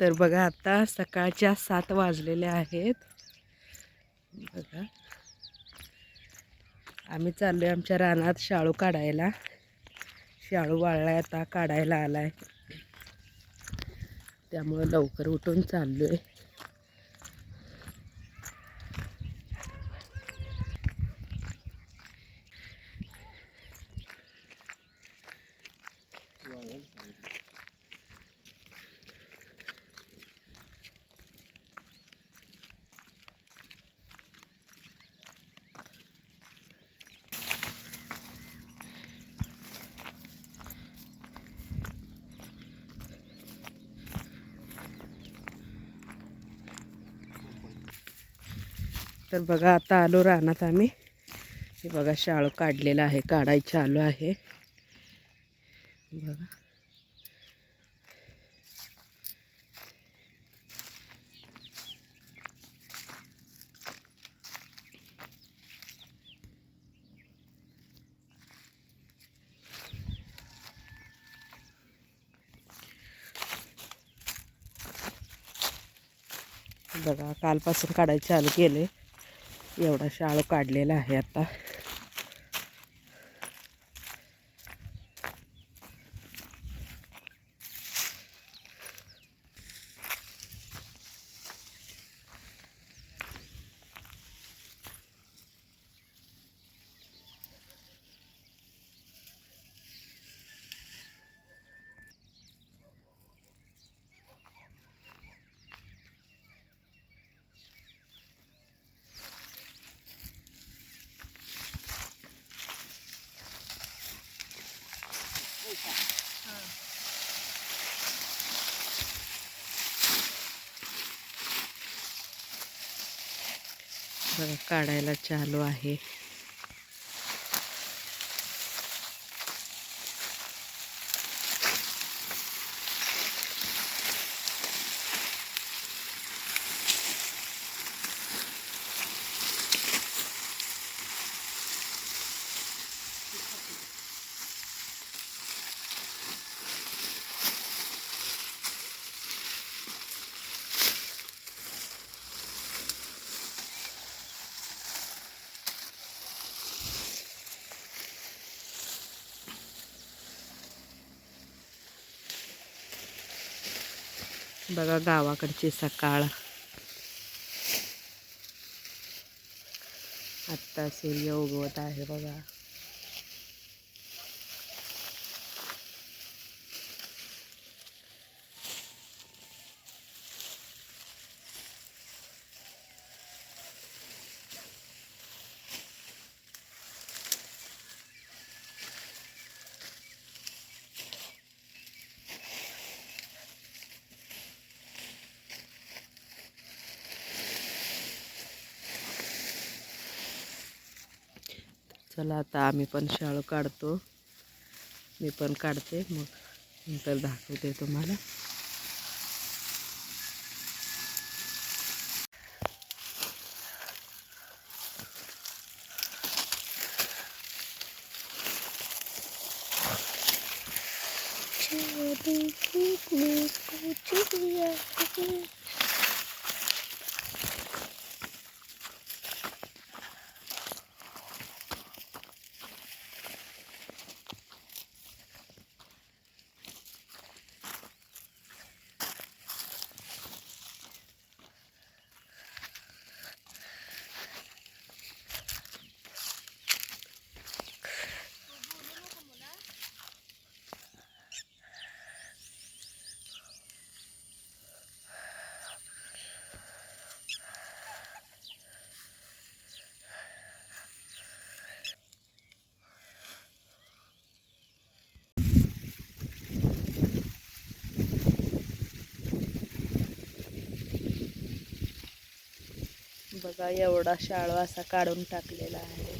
तर बघा आता सकाळच्या सात वाजलेल्या आहेत. बघा. आम्ही चाललो आहे आमच्या रानात शाळू काढायला. शाळू वाळला आता काढायला आला आहे त्यामुळं लवकर उठून चाललो आहे तर बघा आता आलो रानात आम्ही. हे बघा शाळू काढलेलं आहे काढायचं आलो आहे. बघा. बघा कालपासून काढायचं चालू केले एवढा शाळू काढलेला आहे आता. बघा काढायला चालू आहे. बघा गावाकडची सकाळ. आत्ता सूर्य उगवत आहे बघा. चला आता आम्ही पण शाळू काढतो. मी पण काढते मग नंतर दाखवते तुम्हाला. बघा एवढा शाळू असा काढून टाकलेला आहे.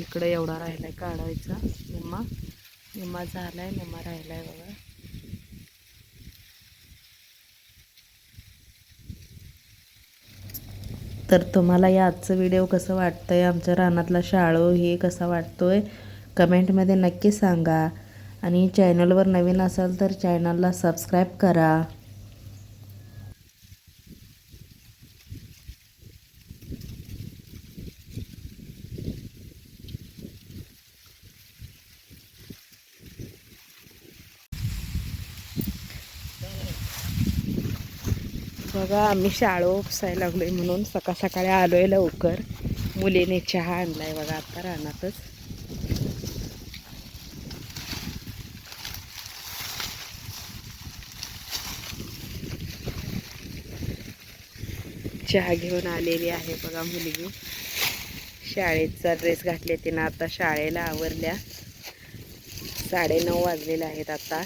इकडे एवढा राहिलाय काढायचा. निम्मा निम्मा झालाय निम्मा राहिलाय बघा. तर तुम्हाला या आजचं व्हिडिओ कसं वाटतं आहे आमच्या रानातला शाळो हे कसा वाटतो आहे कमेंटमध्ये नक्की सांगा. आणि चॅनलवर नवीन असाल तर चॅनलला सबस्क्राईब करा. बघा आम्ही शाळो उपसायला लागलोय म्हणून सकाळ सकाळी आलोय लवकर. मुलीने चहा आणलाय बघा आता रानातच. चहा घेऊन आलेली आहे बघा मुलगी. शाळेचा ड्रेस घातले तिनं आता शाळेला आवरल्या. साडेनऊ वाजलेले आहेत आता.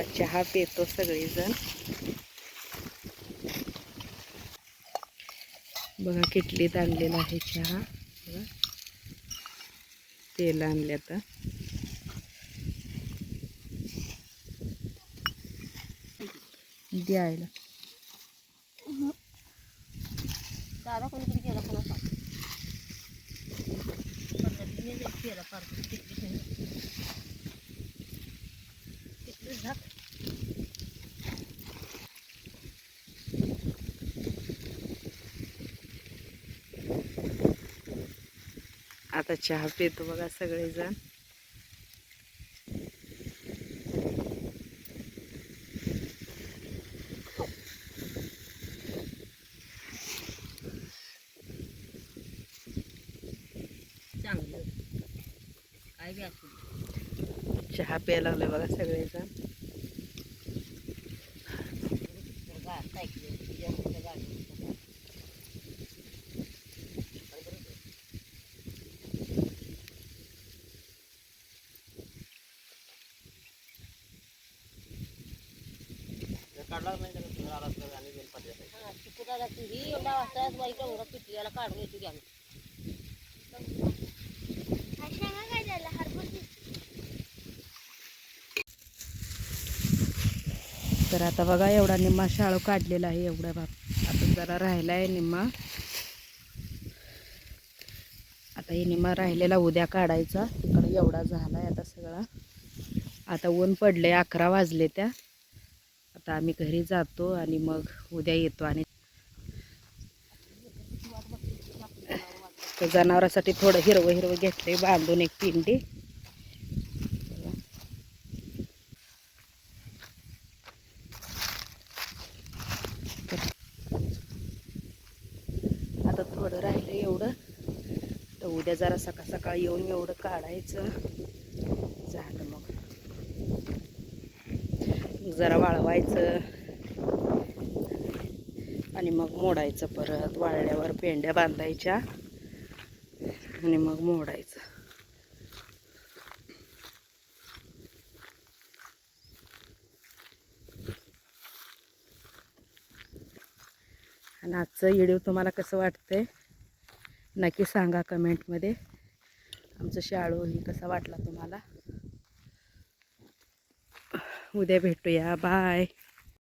आता चहा पितो सगळेजण. बघा किटलीत आणलेला आहे चहा. बघा. तेल आणले आता. द्यायला. दादा कोणीतरी केला कोणाचा केला पद्धतीने जर झाक आता चहा पितो बघा सगळेजण. चहा प्यायला लागले बघा सगळेजण. हा, चिकुटाला ती ही एवढा वाजता बाईक एवढा याला काढून येतो घ्या तर आता बघा एवढा निम्मा शाळू काढलेला आहे एवढा बाप आता जरा राहिला आहे निम्मा. आता हे निम्मा राहिलेला उद्या काढायचा. तिकडे एवढा झाला आहे आता सगळा. आता ऊन पडले अकरा वाजले त्या. आता आम्ही घरी जातो आणि मग उद्या येतो आणि जनावरासाठी थोडं हिरवं हिरवं घेतले बांधून एक पिंडी. आता थोडं राहिलं एवढं. तर उद्या जरा सकाळ सकाळ येऊन एवढं काढायचं झालं मग मग जरा वाळवायचं. आणि मग मोडायचं परत. वाळल्यावर पेंड्या बांधायच्या. आणि मग मोडायचं. आणि आजचं व्हिडिओ तुम्हाला कसं वाटतंय? नक्की सांगा कमेंटमध्ये. आमचं शाळू ही कसा वाटला तुम्हाला? उद्या भेटूया. बाय.